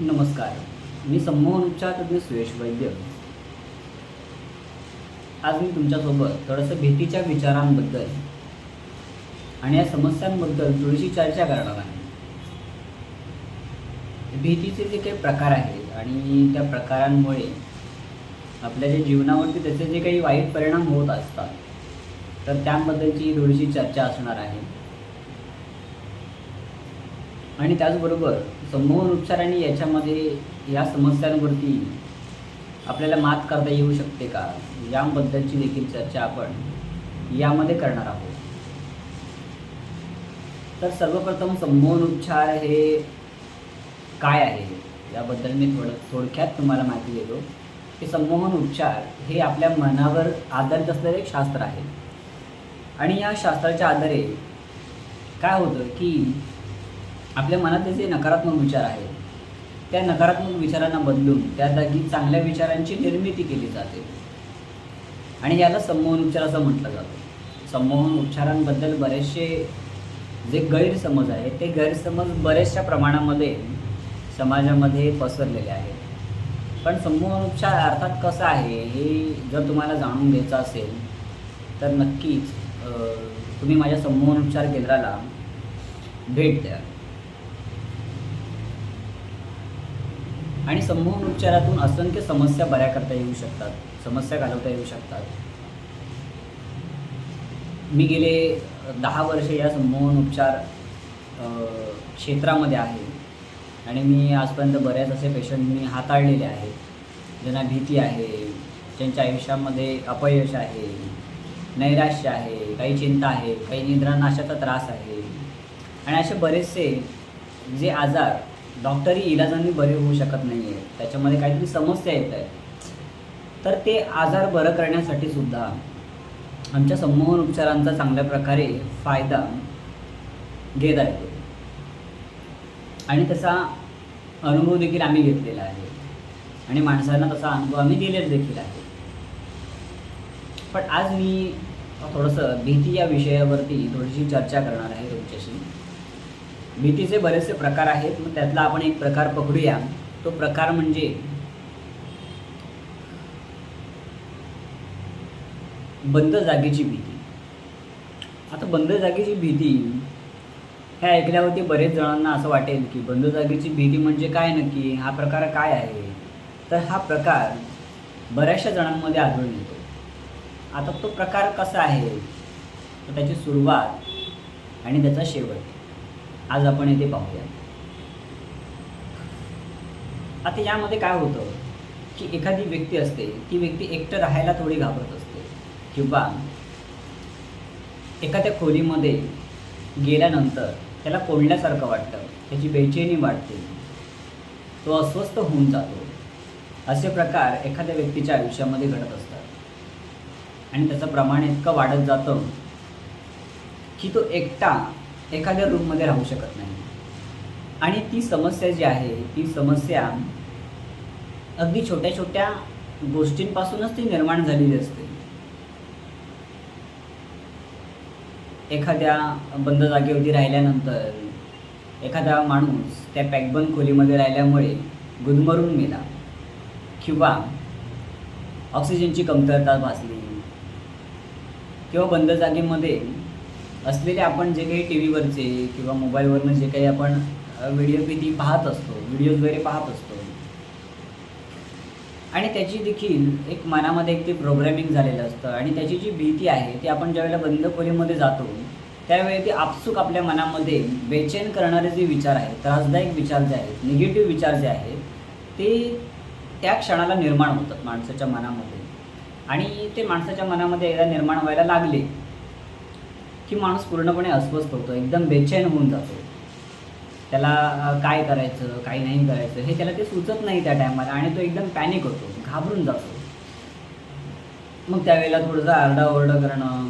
नमस्कार. मी संमोहन उपचार तज्ञ सुयश वैद्य. आज मी तुमच्यासोबत थोडंसं भीतीच्या विचारांबद्दल आणि या समस्यांबद्दल थोडीशी चर्चा करणार आहे. भीतीचे जे काही प्रकार आहेत आणि त्या प्रकारांमुळे आपल्या जे जीवनावरती त्याचे जे काही वाईट परिणाम होत असतात तर त्याबद्दलची थोडीशी चर्चा असणार आहे. आणि त्याचबरोबर संमोहन उपचार आणि याच्यामध्ये या समस्यांवरती आपल्याला मात करता येऊ शकते का? याबद्दलची देखील चर्चा आपण यामध्ये करणार आहोत. तर सर्वप्रथम संमोहन उपचार हे काय आहे? याबद्दल मी थोडं थोडक्यात तुम्हाला माहिती देतो. की संमोहन उपचार हे आपल्या मनावर आधारित असलेलं एक शास्त्र आहे. आणि या शास्त्राच्या आधारे काय होतं की आपल्या मनातले जे नकारात्मक विचार आहेत त्या नकारात्मक विचारांना बदलून त्या जागी चांगल्या विचारांची निर्मिती केली जाते. आणि याला संमोहन उपचार असं म्हटलं जातं. संमोहन उपचारांबद्दल बरेचसे जे गैरसमज आहेत ते गैरसमज बऱ्याचशा प्रमाणामध्ये समाजामध्ये पसरलेले आहेत. पण संमोहन उपचार अर्थात कसं आहे हे जर तुम्हाला जाणून घ्यायचं असेल तर नक्कीच तुम्ही माझ्या संमोहन उपचार केंद्राला भेट द्या. आणि संमोहन उपचारातून असंख्य समस्या बऱ्या करता येऊ शकतात समस्या घालवता येऊ शकतात. मी गेले दहा वर्षे या संमोहन उपचार क्षेत्रामध्ये आहे. आणि मी आजपर्यंत बऱ्याच असे पेशंट मी हाताळलेले आहेत. ज्यांना भीती आहे ज्यांच्या आयुष्यामध्ये अपयश आहे नैराश्य आहे काही चिंता आहे काही निद्रानाशाचा त्रास आहे. आणि असे बरेचसे जे आजार डॉक्टरी इलाजांनी बरे होऊ शकत नाही आहेत त्याच्यामध्ये काहीतरी समस्या येत आहेत तर ते आजार बरं करण्यासाठी सुद्धा आमच्या संमोहन उपचारांचा चांगल्या प्रकारे फायदा घेता येतो आणि तसा अनुभव देखील आम्ही घेतलेला आहे. आणि माणसांना तसा अनुभव आम्ही दिलेला देखील आहे. पण आज मी थोडंसं भीती या विषयावरती थोडीशी चर्चा करणार आहे तुमच्याशी. भीतीचे बरेचसे प्रकार आहेत. मग त्यातला आपण एक प्रकार पकडूया. तो प्रकार म्हणजे बंद जागेची भीती. आता बंद जागेची भीती हे ऐकल्यावरती बरेच जणांना असं वाटेल की बंद जागेची भीती म्हणजे काय नक्की? हा प्रकार काय आहे? तर हा प्रकार बऱ्याचशा जणांमध्ये आढळून येतो. आता तो प्रकार कसा आहे? तर त्याची सुरुवात आणि त्याचा शेवट. आज आपण येथे पाहूया आता यामध्ये काय होतं? की एखादी व्यक्ती असते ती व्यक्ती एकटं राहायला थोडी घाबरत असते. किंवा एखाद्या खोलीमध्ये गेल्यानंतर त्याला कोंडल्यासारखं वाटतं त्याची बेचैनी वाटते तो अस्वस्थ होऊन जातो. असे प्रकार एखाद्या व्यक्तीच्या आयुष्यामध्ये घडत असतात. आणि त्याचं प्रमाण इतकं वाढत जातं की तो एकटा एखाद्या रूममध्ये राहू शकत नाही. आणि ती समस्या जी आहे ती समस्या अगदी छोट्या छोट्या गोष्टींपासूनच ती निर्माण झालेली असते. एखाद्या बंद जागेवरती राहिल्यानंतर एखादा माणूस त्या पॅकबंद खोलीमध्ये राहिल्यामुळे गुदमरून मेला किंवा ऑक्सिजनची कमतरता भासली किंवा बंद जागेमध्ये असलेले आपण जे काही टी व्हीवरचे किंवा मोबाईलवरनं जे काही आपण व्हिडिओ किती पाहत असतो व्हिडिओज वगैरे पाहत असतो. आणि त्याची देखील एक मनामध्ये एक ते प्रोग्रॅमिंग झालेलं असतं. आणि त्याची जी भीती आहे ती आपण ज्यावेळेला बंद खोलीमध्ये जातो त्यावेळी ते आपसूक आपल्या मनामध्ये बेचैन करणारे जे विचार आहेत त्रासदायक विचार जे आहेत निगेटिव्ह विचार जे आहेत ते त्या क्षणाला निर्माण होतात माणसाच्या मनामध्ये. आणि ते माणसाच्या मनामध्ये एकदा निर्माण व्हायला लागले की माणूस पूर्णपणे अस्वस्थ होतो एकदम बेचैन होऊन जातो. त्याला काय करायचं काय नाही करायचं हे त्याला ते सुचत नाही त्या टायमाला आणि तो एकदम पॅनिक होतो घाबरून जातो. मग त्यावेळेला थोडंसं आरडाओरडा करणं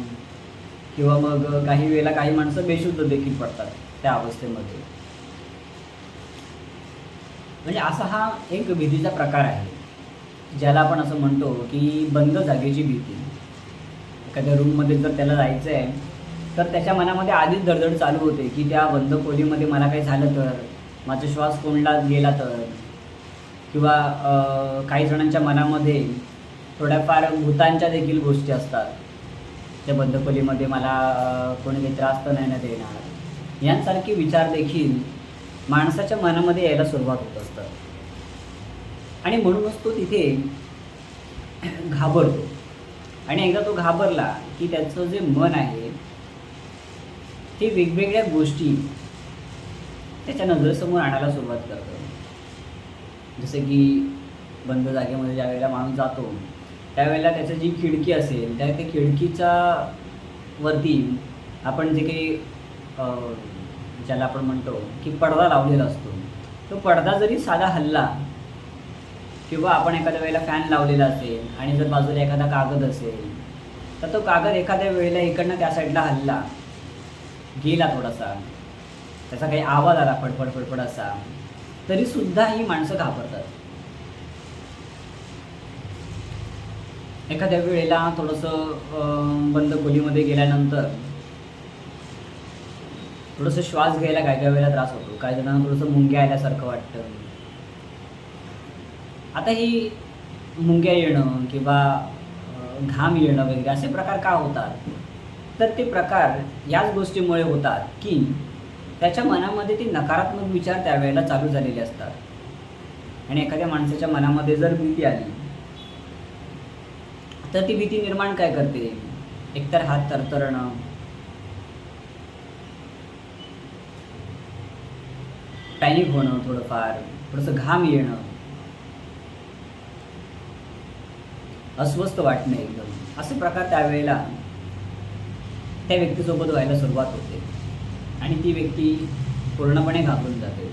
किंवा मग काही वेळेला काही माणसं बेशुद्ध देखील पडतात त्या अवस्थेमध्ये. म्हणजे असा हा एक भीतीचा प्रकार आहे ज्याला आपण असं म्हणतो की बंद जागेची भीती. एखाद्या रूममध्ये जर त्याला जायचं आहे तर त्याच्या मनामध्ये आधीच धडधड चालू होते की त्या बंद खोलीमध्ये मला काही झालं तर माझा श्वास कोंडला गेला तर किंवा काही जणांच्या मनामध्ये थोड्याफार भूतांच्या देखील गोष्टी असतात. त्या बद्धकोलीमध्ये मला कोणी काही त्रास तर नाही ना देणार. यांसारखे विचार देखील माणसाच्या मनामध्ये यायला सुरुवात होत असतात. आणि म्हणूनच तो तिथे घाबरतो. आणि एकदा तो घाबरला की त्याचं जे मन आहे ते वेगवेगळ्या गोष्टी त्याच्या नजरेसमोर आणायला सुरुवात करतं. जसं की बंद जागेमध्ये ज्या वेळेला माणूस जातो त्यावेळेला त्याची जी खिडकी असेल त्या त्या खिडकीच्या वरती आपण जे काही ज्याला आपण म्हणतो की पडदा लावलेला असतो तो पडदा जरी साधा हल्ला किंवा आपण एखाद्या वेळेला फॅन लावलेला असेल आणि जर बाजूला एखादा कागद असेल तर तो कागद एखाद्या वेळेला इकडनं त्या साईडला हल्ला. गेला थोडासा. त्याचा काही आवाज आला फडफड फडफड असा. तरी सुद्धा ही माणसं घाबरतात. एखाद्या वेळेला थोडंसं बंद खोलीमध्ये गेल्यानंतर थोडंसं श्वास घ्यायला काय काय वेळेला त्रास होतो. काही जणांना थोडंसं मुंग्या आल्यासारखं वाटतं. आता ही मुंग्या येणं किंवा घाम येणं वगैरे असे प्रकार का होतात? तर ते प्रकार याच गोष्टीमुळे होतात की त्याच्या मनामध्ये ते नकारात्मक विचार त्यावेळेला चालू झालेले असतात. आणि एखाद्या माणसाच्या मनामध्ये जर भीती आली तर ती भीती निर्माण काय करते? एकतर हात तरतरणं पॅनिक होणं थोडंफार थोडंसं घाम येणं. अस्वस्थ वाटणं एकदम. असे प्रकार त्यावेळेला त्या व्यक्तीसोबत व्हायला सुरुवात होते. आणि ती व्यक्ती पूर्णपणे घाबरून जाते.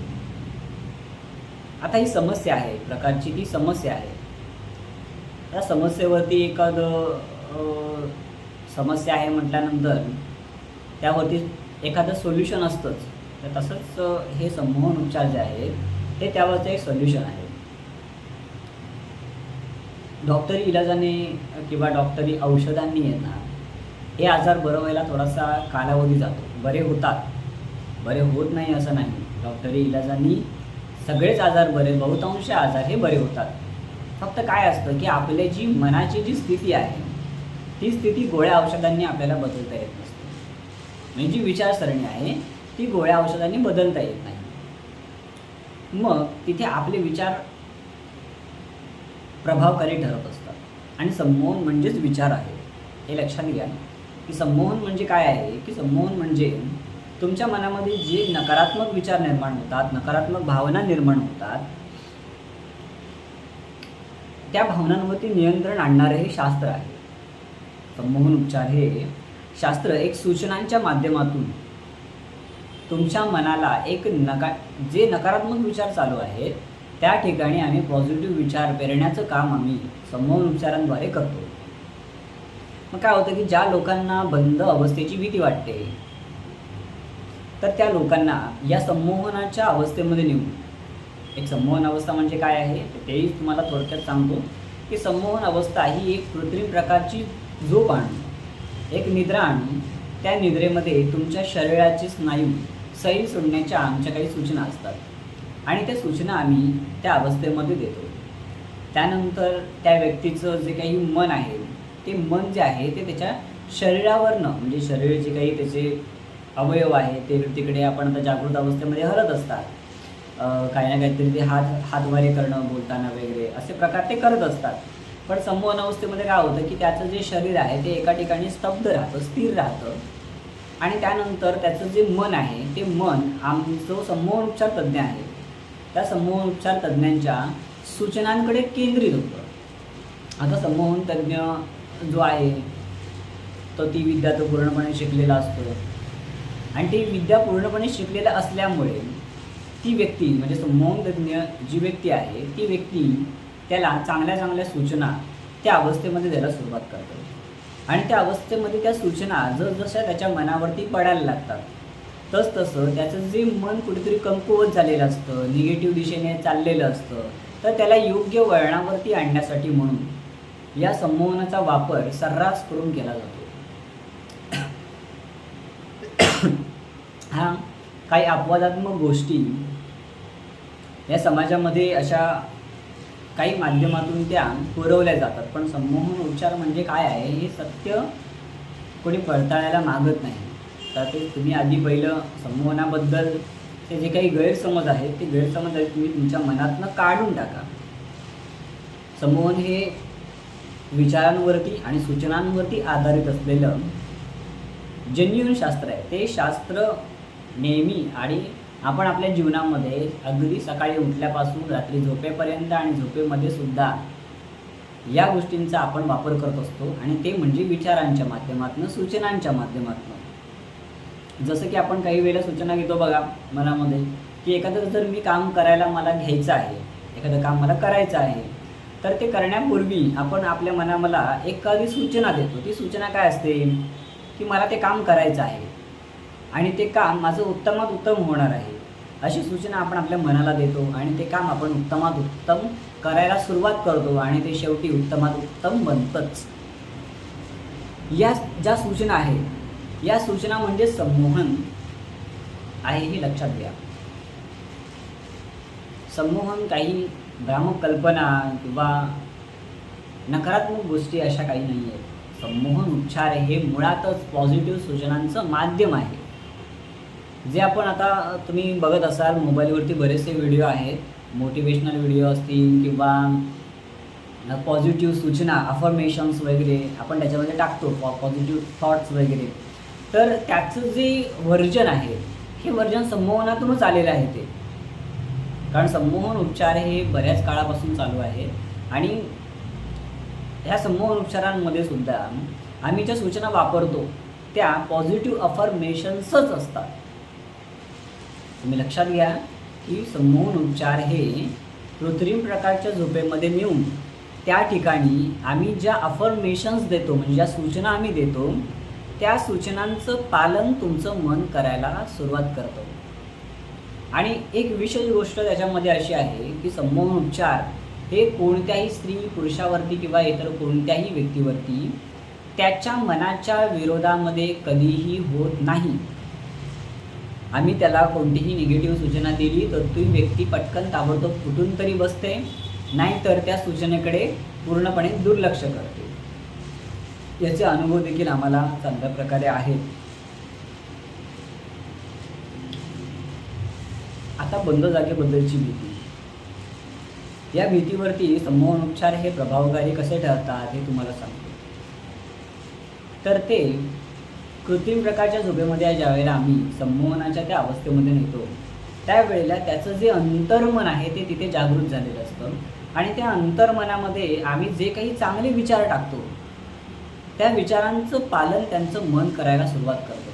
आता ही समस्या आहे प्रकारची ती समस्या आहे. त्या समस्येवरती एखादं समस्या आहे म्हटल्यानंतर त्यावरती एखादं सोल्युशन असतंच. तर तसंच हे संमोहन उपचार जे आहेत हे त्यावरचं एक सोल्युशन आहे. डॉक्टरी इलाजाने किंवा डॉक्टरी औषधांनी येणार. हे आजार बरं व्हायला थोडासा कालावधी जातो. बरे होतात. बरे होत नाही असं नाही. डॉक्टरी इलाजांनी सगळेच आजार बरे बहुतांश आजार हे बरे होतात. फक्त काय असतं की आपले जी मनाची जी स्थिती आहे ती स्थिती गोळ्या औषधांनी आपल्याला बदलता येत नसते. म्हणजे जी विचारसरणी आहे ती गोळ्या औषधांनी बदलता येत नाही. मग तिथे आपले विचार प्रभावकारी ठरत असतात. आणि संमोहन म्हणजेच विचार आहे. हे लक्षात घ्या. की संमोहन म्हणजे काय आहे? की संमोहन म्हणजे तुमच्या मनामध्ये जे नकारात्मक विचार निर्माण होतात नकारात्मक भावना निर्माण होतात त्या भावनांवरती नियंत्रण आणणारे हे शास्त्र आहे. संमोहन उपचार हे शास्त्र एक सूचनांच्या माध्यमातून तुमच्या मनाला एक नका जे नकारात्मक विचार चालू आहेत त्या ठिकाणी आम्ही पॉझिटिव्ह विचार पेरण्याचं काम आम्ही संमोहन उपचारांद्वारे करतो. मग काय होतं की ज्या लोकांना बंद अवस्थेची भीती वाटते तर त्या लोकांना या संमोहनाच्या अवस्थेमध्ये नेऊन एक संमोहन अवस्था म्हणजे काय आहे? तर तेही तुम्हाला थोडक्यात सांगतो की संमोहन अवस्था ही एक कृत्रिम प्रकारची झोप आणून एक निद्रा आणून त्या निद्रेमध्ये तुमच्या शरीराचे स्नायू सैल सोडण्याच्या आमच्या काही सूचना असतात. आणि त्या सूचना आम्ही त्या अवस्थेमध्ये देतो. त्यानंतर त्या व्यक्तीचं जे काही मन आहे ते मन जे आहे ते त्याच्या शरीरावरनं म्हणजे शरीर जे काही त्याचे अवयव आहे ते तिकडे आपण आता जागृत अवस्थेमध्ये हरत असतात. काही ना काहीतरी ते हात हातवारे करणं बोलताना वगैरे असे प्रकार ते करत असतात. पण संमोहन अवस्थेमध्ये काय होतं की त्याचं जे शरीर आहे ते एका ठिकाणी स्तब्ध राहतं स्थिर राहतं. आणि त्यानंतर त्याचं जे मन आहे ते मन आम जो संमोहन उपचार तज्ज्ञ आहे. त्या संमोहन उपचार तज्ज्ञांच्या सूचनांकडे केंद्रित होतं. आता संमोहन तज्ज्ञ जो आहे तो ती विद्या तो पूर्णपणे शिकलेला असतो. आणि ती विद्या पूर्णपणे शिकलेला असल्यामुळे ती व्यक्ती म्हणजे मौनतज्ञ जी व्यक्ती आहे ती व्यक्ती त्याला चांगल्या चांगल्या सूचना त्या अवस्थेमध्ये द्यायला सुरुवात करते. आणि त्या अवस्थेमध्ये त्या सूचना जसजशा त्याच्या मनावरती पडायला लागतात तस तसं त्याचं जे मन कुठेतरी कमकुवत झालेलं असतं निगेटिव्ह दिशेने चाललेलं असतं तर त्याला योग्य वळणावरती आणण्यासाठी म्हणून या संमोहनाचा वापर सर्रास करून केला जातो. हा काही अपवादात्मक गोष्टी या समाजामध्ये अशा काही माध्यमातून त्या पुरवल्या जातात. पण संमोहन उपचार म्हणजे काय आहे? हे सत्य कोणी पडताळायला मागत नाही. तर ते तुम्ही आधी पहिलं संमोहनाबद्दल ते जे काही गैरसमज आहेत ते गैरसमज आहेत तुम्ही तुमच्या मनातनं काढून टाका. संमोहन हे विचारांवरती आणि सूचनांवरती आधारित असलेलं जेन्युन शास्त्र आहे. ते शास्त्र नेहमी आणि आपण आपल्या जीवनामध्ये अगदी सकाळी उठल्यापासून रात्री झोपेपर्यंत आणि झोपेमध्ये सुद्धा या गोष्टींचा आपण वापर करत असतो आणि ते म्हणजे विचारांच्या माध्यमातून सूचनांच्या माध्यमातून. जसं की आपण काही वेळेला सूचना घेतो बघा मनामध्ये की एखादं जर मी काम करायला मला घ्यायचं आहे एखादं काम मला करायचं आहे तर ते करण्यापूर्वी आपण आपल्या मनाला एखादी सूचना देतो. ती सूचना काय असते? की मला ते काम करायचं आहे. आणि ते काम माझं उत्तमात उत्तम होणार आहे. अशी सूचना आपण आपल्या मनाला देतो आणि ते काम आपण उत्तमात उत्तम करायला सुरुवात करतो आणि ते शेवटी उत्तमात उत्तम बनतंच. या ज्या सूचना आहेत या सूचना म्हणजे संमोहन आहे हे लक्षात घ्या. संमोहन काही भ्रामक कल्पना किंवा नकारात्मक गोष्टी अशा काही नाही आहेत संमोहन उपचार हे मुळातच पॉझिटिव्ह सूचनांचं माध्यम आहे. जे आपण आता तुम्ही बघत असाल मोबाईलवरती बरेचसे व्हिडिओ आहेत. मोटिवेशनल व्हिडिओ असतील किंवा पॉझिटिव्ह सूचना अफर्मेशन्स वगैरे आपण त्याच्यामध्ये टाकतो पॉ पॉझिटिव्ह थॉट्स वगैरे. तर त्याचं जे व्हर्जन आहे हे व्हर्जन संमोहनातूनच आलेलं आहे ते. कारण संमोहन उपचार हे बऱ्याच काळापासून चालू आहे. आणि ह्या संमोहन उपचारांमध्ये सुद्धा आम्ही ज्या सूचना वापरतो त्या पॉझिटिव्ह अफर्मेशन्सच असतात. तुम्ही लक्षात घ्या की संमोहन उपचार हे कृत्रिम प्रकारच्या झोपेमध्ये नेऊन त्या ठिकाणी आम्ही ज्या अफर्मेशन्स देतो म्हणजे ज्या सूचना आम्ही देतो त्या सूचनांचं पालन तुमचं मन करायला सुरुवात करतो. आणि एक विशेष गोष्ट त्याच्यामध्ये अशी आहे की संमोहन उपचार हे कोणत्याही स्त्री पुरुषावरती किंवा इतर कोणत्याही व्यक्तीवरती त्याच्या मनाच्या विरोधामध्ये कधीही होत नाही. आम्ही त्याला कोणतीही निगेटिव्ह सूचना दिली तर ती व्यक्ती पटकन ताबडतोब फुटून तरी बसते नाहीतर त्या सूचनेकडे पूर्णपणे दुर्लक्ष करते. याचे अनुभव देखील आम्हाला चांगल्या प्रकारे आहेत. आता बंद जागेबद्दलची भीती. या भीतीवरती संमोहन उपचार हे प्रभावकारी कसे ठरतात हे तुम्हाला सांगतो. तर ते कृत्रिम प्रकारच्या झोपेमध्ये ज्या वेळेला आम्ही संमोहनाच्या त्या अवस्थेमध्ये नेतो. त्यावेळेला त्याचं जे अंतर्मन आहे ते तिथे जागृत झालेलं असतं. आणि त्या अंतर्मनामध्ये आम्ही जे काही चांगले विचार टाकतो त्या विचारांचं पालन त्यांचं मन करायला सुरुवात करतो.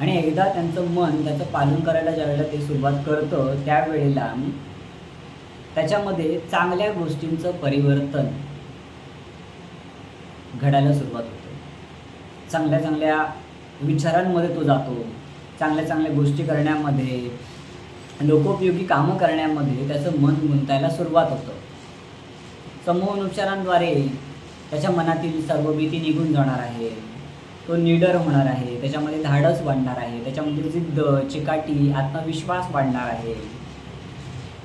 आणि एकदा त्यांचं मन त्याचं पालन करायला ज्यावेळेला ते सुरुवात करतं त्यावेळेला त्याच्यामध्ये चांगल्या गोष्टींचं परिवर्तन घडायला सुरुवात होते. चांगल्या चांगल्या विचारांमध्ये तो जातो. चांगल्या चांगल्या गोष्टी करण्यामध्ये लोकोपयोगी कामं करण्यामध्ये त्याचं मन गुंतायला सुरुवात होतं. समूह उपचारांद्वारे त्याच्या मनातील सर्व भीती निघून जाणार आहे. तो निडर होणार आहे त्याच्यामध्ये धाडस वाढणार आहे त्याच्यामध्ये जिद्द चिकाटी आत्मविश्वास वाढणार आहे.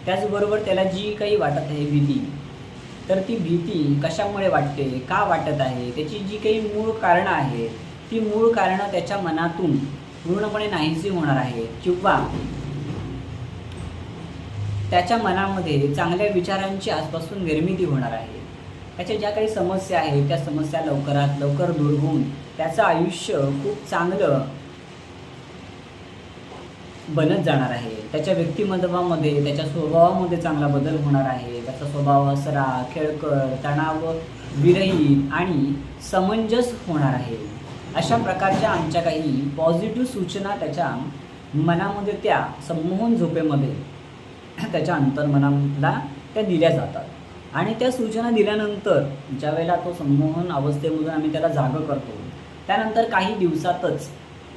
त्याचबरोबर त्याला जी काही वाटत आहे भीती तर ती भीती कशामुळे वाटते का वाटत आहे त्याची जी काही मूळ कारणं आहेत ती मूळ कारणं त्याच्या मनातून पूर्णपणे नाहीशी होणार आहे किंवा त्याच्या मनामध्ये चांगल्या विचारांची आजपासून निर्मिती होणार आहे. त्याच्या ज्या काही समस्या आहेत त्या समस्या लवकरात लवकर दूर होऊन त्याचं आयुष्य खूप चांगलं बनत जाणार आहे. त्याच्या व्यक्तिमत्वामध्ये त्याच्या स्वभावामध्ये चांगला बदल होणार आहे. त्याचा स्वभाव असरा खेळकर तणाव विरहित आणि समंजस होणार आहे. अशा प्रकारच्या आमच्या काही पॉझिटिव्ह सूचना त्याच्या मनामध्ये त्या संमोहन झोपेमध्ये त्याच्या अंतर्मनाला त्या दिल्या जातात. आणि त्या सूचना दिल्यानंतर ज्या वेळेला तो संमोहन अवस्थेमधून आम्ही त्याला जागं करतो त्यानंतर काही दिवसातच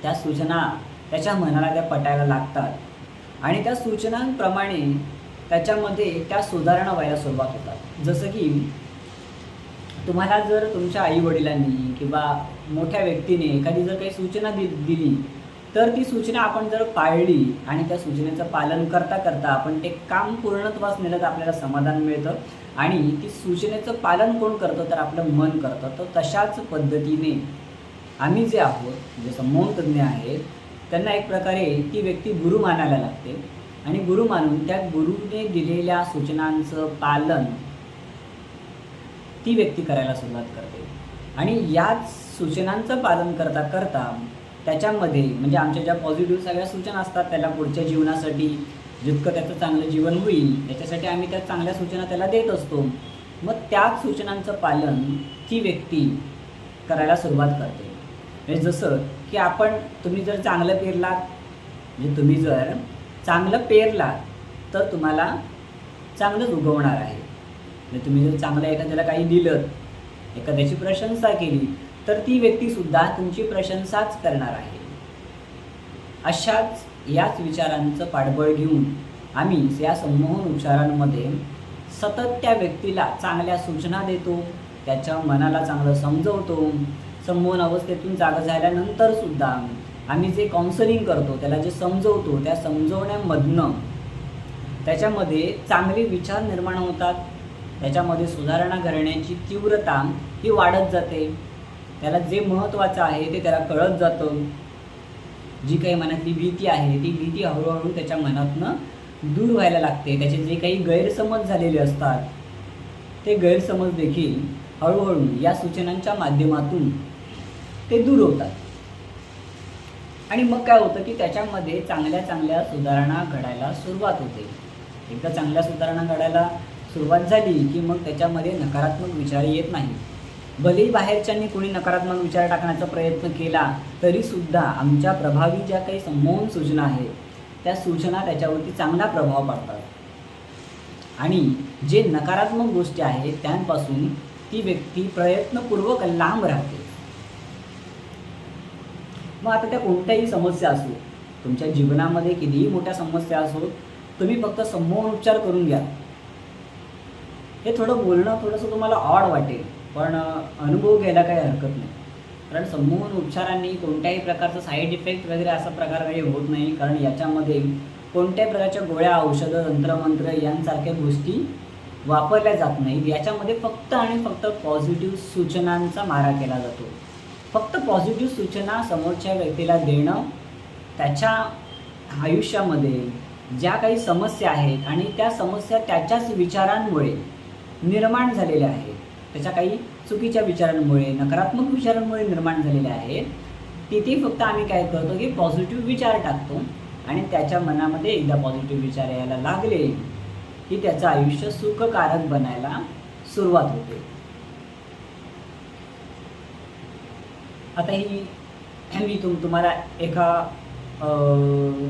त्या सूचना त्याच्या मनाला त्या पटायला लागतात. आणि त्या सूचनांप्रमाणे त्याच्यामध्ये त्या सुधारणा व्हायला सुरुवात होतात. जसं की तुम्हाला जर तुमच्या आईवडिलांनी किंवा मोठ्या व्यक्तीने एखादी जर काही सूचना दि दिली तर ती सूचना आपण जर पाळली आणि त्या सूचनेचं पालन करता करता आपण ते काम पूर्णत्वास नेलं तर आपल्याला समाधान मिळतं आणि ती सूचनेचं पालन कोण करतं तर आपलं मन करतं. तर तशाच पद्धतीने आम्ही जे आहोत जे संमोहन तज्ज्ञ आहेत त्यांना एक प्रकारे ती व्यक्ती गुरु मानायला लागते. आणि गुरु मानून त्या गुरुने दिलेल्या सूचनांचं पालन ती व्यक्ती करायला सुरुवात करते. आणि याच सूचनांचं पालन करता करता त्याच्यामध्ये म्हणजे आमच्या ज्या पॉझिटिव्ह सगळ्या सूचना असतात त्याला पुढच्या जीवनासाठी जितकं त्याचं चांगलं जीवन होईल त्याच्यासाठी आम्ही त्या चांगल्या सूचना त्याला देत असतो. मग त्याच सूचनांचं पालन ती व्यक्ती करायला सुरुवात करते. म्हणजे जसं की आपण तुम्ही जर चांगलं पेरलात म्हणजे तुम्ही जर चांगलं पेरलात तर तुम्हाला चांगलंच उगवणार आहे. म्हणजे तुम्ही जर चांगलं एखाद्याला काही दिलं एखाद्याची प्रशंसा केली तर ती व्यक्तीसुद्धा तुमची प्रशंसाच करणार आहे. अशाच याच विचारांचं पाठबळ घेऊन आम्ही या संमोहन उच्चारांमध्ये सतत त्या व्यक्तीला चांगल्या सूचना देतो त्याच्या मनाला चांगलं समजवतो संमोहन अवस्थेतून जागा झाल्यानंतर सुद्धा आम्ही जे काउन्सलिंग करतो त्याला जे समजवतो त्या समजवण्यामधनं त्याच्यामध्ये चांगले विचार निर्माण होतात. त्याच्यामध्ये सुधारणा करण्याची तीव्रता ही वाढत जाते. त्याला जे महत्त्वाचं आहे ते त्याला कळत जातं. जी काही मनातली भीती आहे ती भीती हळूहळू त्याच्या मनातनं दूर व्हायला लागते. त्याचे जे काही गैरसमज झालेले असतात ते गैरसमज देखील हळूहळू या सूचनांच्या माध्यमातून ते दूर होतात. आणि मग काय होतं की त्याच्यामध्ये चांगल्या चांगल्या सुधारणा घडायला सुरुवात होते. एकदा चांगल्या सुधारणा घडायला सुरुवात झाली की मग त्याच्यामध्ये नकारात्मक विचार येत नाही. भलेही बाहेरच्यांनी कोणी नकारात्मक विचार टाकण्याचा प्रयत्न केला तरीसुद्धा आमच्या प्रभावी ज्या काही संमोहन सूचना आहेत त्या सूचना त्याच्यावरती चांगला प्रभाव पाडतात. आणि जे नकारात्मक गोष्टी आहेत त्यांपासून ती व्यक्ती प्रयत्नपूर्वक लांब राहते. मग आता त्या कोणत्याही समस्या असो तुमच्या जीवनामध्ये कितीही मोठ्या समस्या असो तुम्ही फक्त संमोहन उपचार करून घ्या. हे थोडं बोलणं थोडंसं तुम्हाला ऑड वाटेल पण अनुभव घ्यायला काही हरकत नाही. कारण संमोहन उपचारांनी कोणत्याही प्रकारचं साईड इफेक्ट वगैरे असा प्रकार काही होत नाही कारण याच्यामध्ये कोणत्याही प्रकारच्या गोळ्या औषधं तंत्रमंत्र यांसारख्या गोष्टी वापरल्या जात नाहीत. याच्यामध्ये फक्त आणि फक्त पॉझिटिव्ह सूचनांचा मारा केला जातो. फक्त पॉझिटिव्ह सूचना समोरच्या व्यक्तीला देणं त्याच्या आयुष्यामध्ये ज्या काही समस्या आहेत आणि त्या समस्या त्याच्याच विचारांमुळे निर्माण झालेल्या आहेत त्याच्या काही चुकीच्या विचारांमुळे नकारात्मक विचारांमुळे निर्माण झालेल्या आहेत तिथे फक्त आम्ही काय करतो की पॉझिटिव्ह विचार टाकतो आणि त्याच्या मनामध्ये एकदा पॉझिटिव्ह विचार यायला लागले की त्याचं आयुष्य सुखकारक बनायला सुरुवात होते. आता ही मी तुम तुम्हाला एका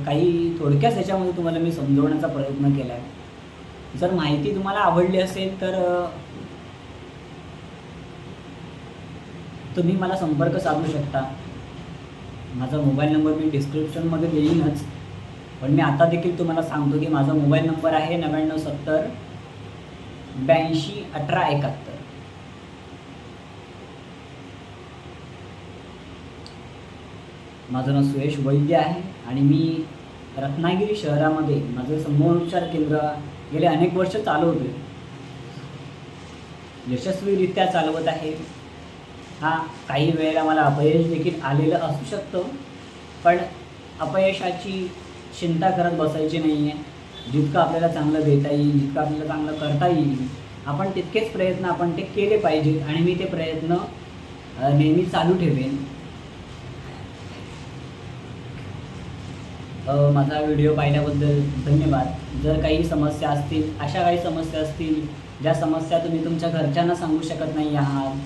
काही थोडक्याच ह्याच्यामध्ये तुम्हाला मी समजवण्याचा प्रयत्न केला आहे जर माहिती तुम्हाला आवडली असेल तर तुम्ही मला संपर्क साधू शकता. माझा मोबाईल नंबर मी डिस्क्रिप्शनमध्ये देईनच. पण मी आता देखील तुम्हाला सांगतो की माझा मोबाईल नंबर आहे नव्याण्णव सत्तर ब्याऐंशी अठरा एकाहत्तर. माझं नाव सुरेश वैद्य आहे आणि मी रत्नागिरी शहरामध्ये माझं समूहोपचार उपचार केंद्र गेले अनेक वर्ष चालवतो यशस्वीरित्या चालवत आहे. हा काही वेळेला मला अपयश देखील आलेलं असू शकतं पण अपयशाची चिंता करत बसायची नाही आहे जितकं आपल्याला चांगलं देता येईल जितकं आपल्याला चांगलं करता येईल आपण तितकेच प्रयत्न आपण ते केले पाहिजेत आणि मी ते प्रयत्न नेहमी चालू ठेवेन. माझा व्हिडिओ पाहिल्याबद्दल धन्यवाद. जर काही समस्या असतील अशा काही समस्या असतील ज्या समस्या तुम्ही तुमच्या घरच्यांना सांगू शकत नाही आहात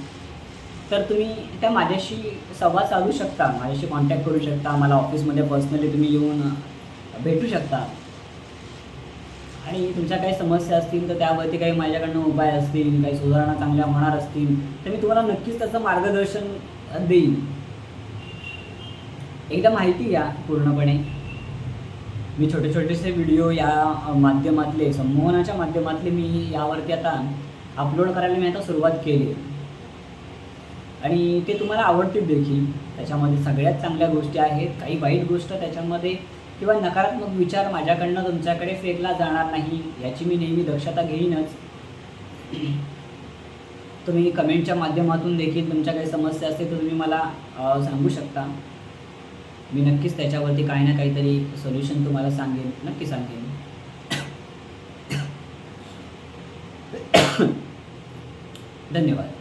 तर तुम्ही त्या माझ्याशी संवाद साधू शकता माझ्याशी कॉन्टॅक्ट करू शकता मला ऑफिसमध्ये पर्सनली तुम्ही येऊन भेटू शकता. आणि तुमच्या काही समस्या असतील तर त्यावरती काही माझ्याकडनं उपाय असतील काही सुधारणा चांगल्या होणार असतील तर मी तुम्हाला नक्कीच त्याचं मार्गदर्शन देईन. एकदा माहिती घ्या पूर्णपणे. मी छोटे छोटेसे व्हिडिओ या माध्यमातले संमोहनाच्या माध्यमातले मी यावरती आता अपलोड करायला मी आता सुरुवात केली. आणि ते तुम्हाला आवडतील देखील. त्याच्यामध्ये सगळ्यात चांगल्या गोष्टी आहेत. काही वाईट गोष्ट त्याच्यामध्ये किंवा नकारात्मक विचार माझ्याकडनं तुमच्याकडे फेकला जाणार नाही याची मी नेहमी दक्षता घेईनच. तुम्ही कमेंटच्या माध्यमातून देखील तुमच्या काही समस्या असतील तर तुम्ही मला सांगू शकता. मी नक्कीच त्याच्यावरती काही ना काहीतरी सोल्युशन तुम्हाला सांगेन. नक्की सांगेन. धन्यवाद.